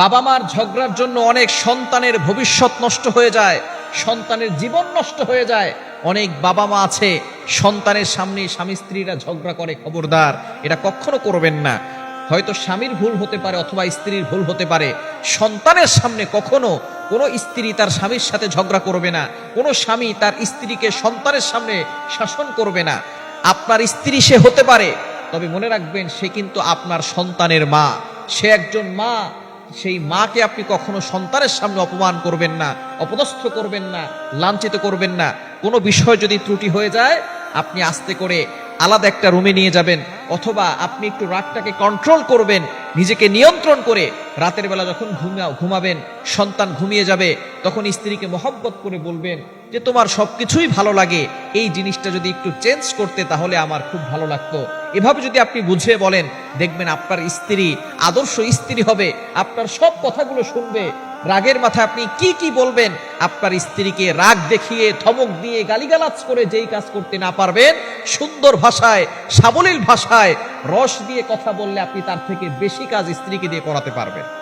বাবা মার ঝগড়ার জন্য অনেক সন্তানের ভবিষ্যৎ নষ্ট হয়ে যায়, সন্তানের জীবন নষ্ট হয়ে যায়। অনেক বাবা মা আছে, সন্তানের সামনে স্বামী স্ত্রীরা ঝগড়া করে, খবরদার। এটা কখনো করবেন না। হয়তো স্বামীর ভুল হতে পারে অথবা স্ত্রীর ভুল হতে পারে। সন্তানের সামনে কখনো কোনো স্ত্রী তার স্বামীর সাথে ঝগড়া করবে না। কোনো স্বামী তার স্ত্রীকে সন্তানের সামনে শাসন করবে না। আপনার স্ত্রী সে হতে পারে, তবে মনে রাখবেন সে কিন্তু আপনার সন্তানের মা। সে একজন মা সেই মাকে আপনি কখনো সন্তানের সামনে অপমান করবেন না, অপদস্থ করবেন না, লাঞ্ছিত করবেন না। কোনো বিষয় যদি ত্রুটি হয়ে যায়, আপনি আস্তে করে আলাদা একটা রুমে নিয়ে যাবেন। অথবা আপনি একটু রাগটাকে কন্ট্রোল করবেন, নিজেকে নিয়ন্ত্রণ করে রাতের বেলা যখন ঘুমা ঘুমাবেন, সন্তান ঘুমিয়ে যাবে, তখন স্ত্রীকে মহব্বত করে বলবেন যে, তোমার সবকিছুই ভালো লাগে, এই জিনিসটা যদি একটু চেঞ্জ করতে তাহলে আমার খুব ভালো লাগতো। এভাবে যদি আপনি বুঝিয়ে বলেন, দেখবেন আপনার স্ত্রী আদর্শ স্ত্রী হবে, আপনার সব কথাগুলো শুনবে। রাগের মাথায় আপনি কি কি বলবেন, আপনার স্ত্রীকে রাগ দেখিয়ে, ধমক দিয়ে গালিগালাজ করে যেই কাজ করতে না পারবেন, সুন্দর ভাষায়, সাবলীল ভাষায় রস দিয়ে কথা বললে আপনি তার থেকে বেশি কাজ স্ত্রীকে দিয়ে করাতে পারবেন।